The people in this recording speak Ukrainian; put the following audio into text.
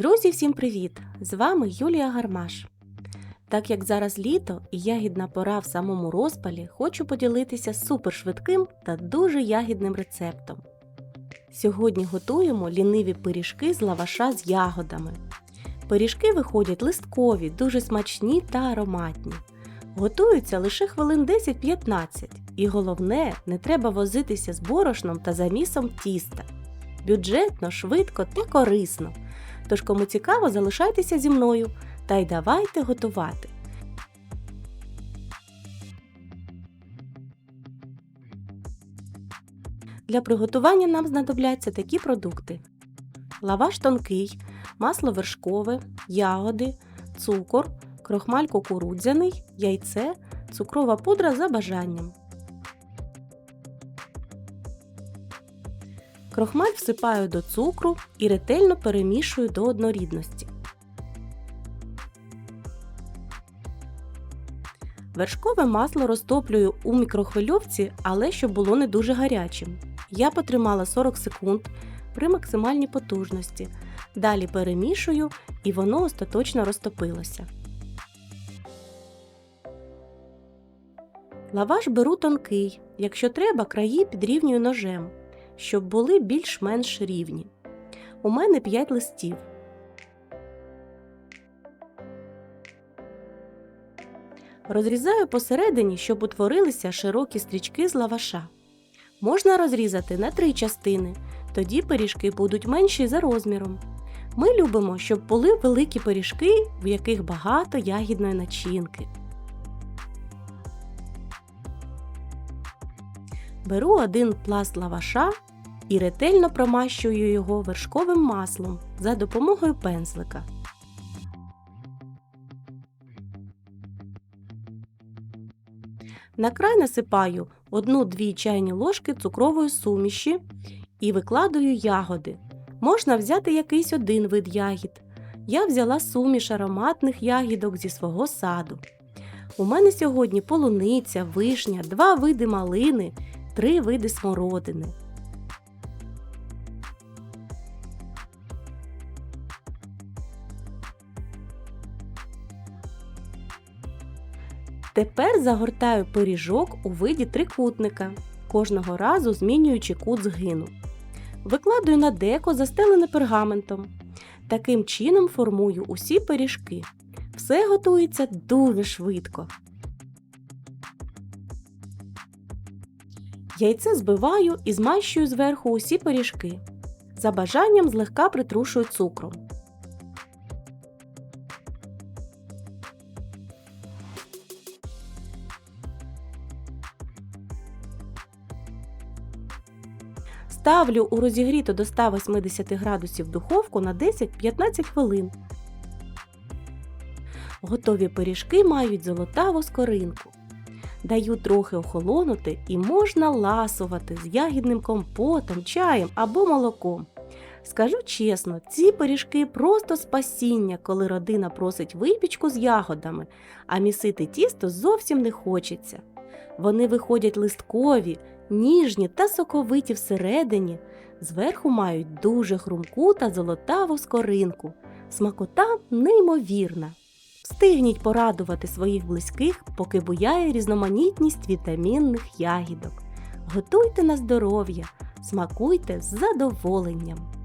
Друзі, всім привіт! З вами Юлія Гармаш. Так як зараз літо і ягідна пора в самому розпалі, хочу поділитися супершвидким та дуже ягідним рецептом. Сьогодні готуємо ліниві пиріжки з лаваша з ягодами. Пиріжки виходять листкові, дуже смачні та ароматні. Готуються лише хвилин 10-15, і головне, не треба возитися з борошном та замісом тіста. Бюджетно, швидко та корисно. Тож, кому цікаво, залишайтеся зі мною та й давайте готувати. Для приготування нам знадобляться такі продукти: лаваш тонкий, масло вершкове, ягоди, цукор, крохмаль кукурудзяний, яйце, цукрова пудра за бажанням. Крохмаль всипаю до цукру і ретельно перемішую до однорідності. Вершкове масло розтоплюю у мікрохвильовці, але щоб було не дуже гарячим. Я потримала 40 секунд при максимальній потужності. Далі перемішую і воно остаточно розтопилося. Лаваш беру тонкий, якщо треба, краї підрівнюю ножем щоб були більш-менш рівні. У мене 5 листів. Розрізаю посередині, щоб утворилися широкі стрічки з лаваша. Можна розрізати на три частини, тоді пиріжки будуть менші за розміром. Ми любимо, щоб були великі пиріжки, в яких багато ягідної начинки. Беру один пласт лаваша і ретельно промащую його вершковим маслом за допомогою пензлика. На край насипаю 1-2 чайні ложки цукрової суміші і викладаю ягоди. Можна взяти якийсь один вид ягід. Я взяла суміш ароматних ягідок зі свого саду. У мене сьогодні полуниця, вишня, два види малини, три види смородини. Тепер загортаю пиріжок у виді трикутника, кожного разу змінюючи кут згину. Викладаю на деко, застелене пергаментом. Таким чином формую усі пиріжки. Все готується дуже швидко. Яйце збиваю і змащую зверху усі пиріжки. За бажанням злегка притрушую цукром. Ставлю у розігріту до 180 градусів духовку на 10-15 хвилин. Готові пиріжки мають золотаву скоринку. Даю трохи охолонути і можна ласувати з ягідним компотом, чаєм або молоком. Скажу чесно, ці пиріжки просто спасіння, коли родина просить випічку з ягодами, а місити тісто зовсім не хочеться. Вони виходять листкові, ніжні та соковиті всередині, зверху мають дуже хрумку та золотаву скоринку. Смакота неймовірна. Встигніть порадувати своїх близьких, поки буяє різноманітність вітамінних ягідок. Готуйте на здоров'я, смакуйте з задоволенням.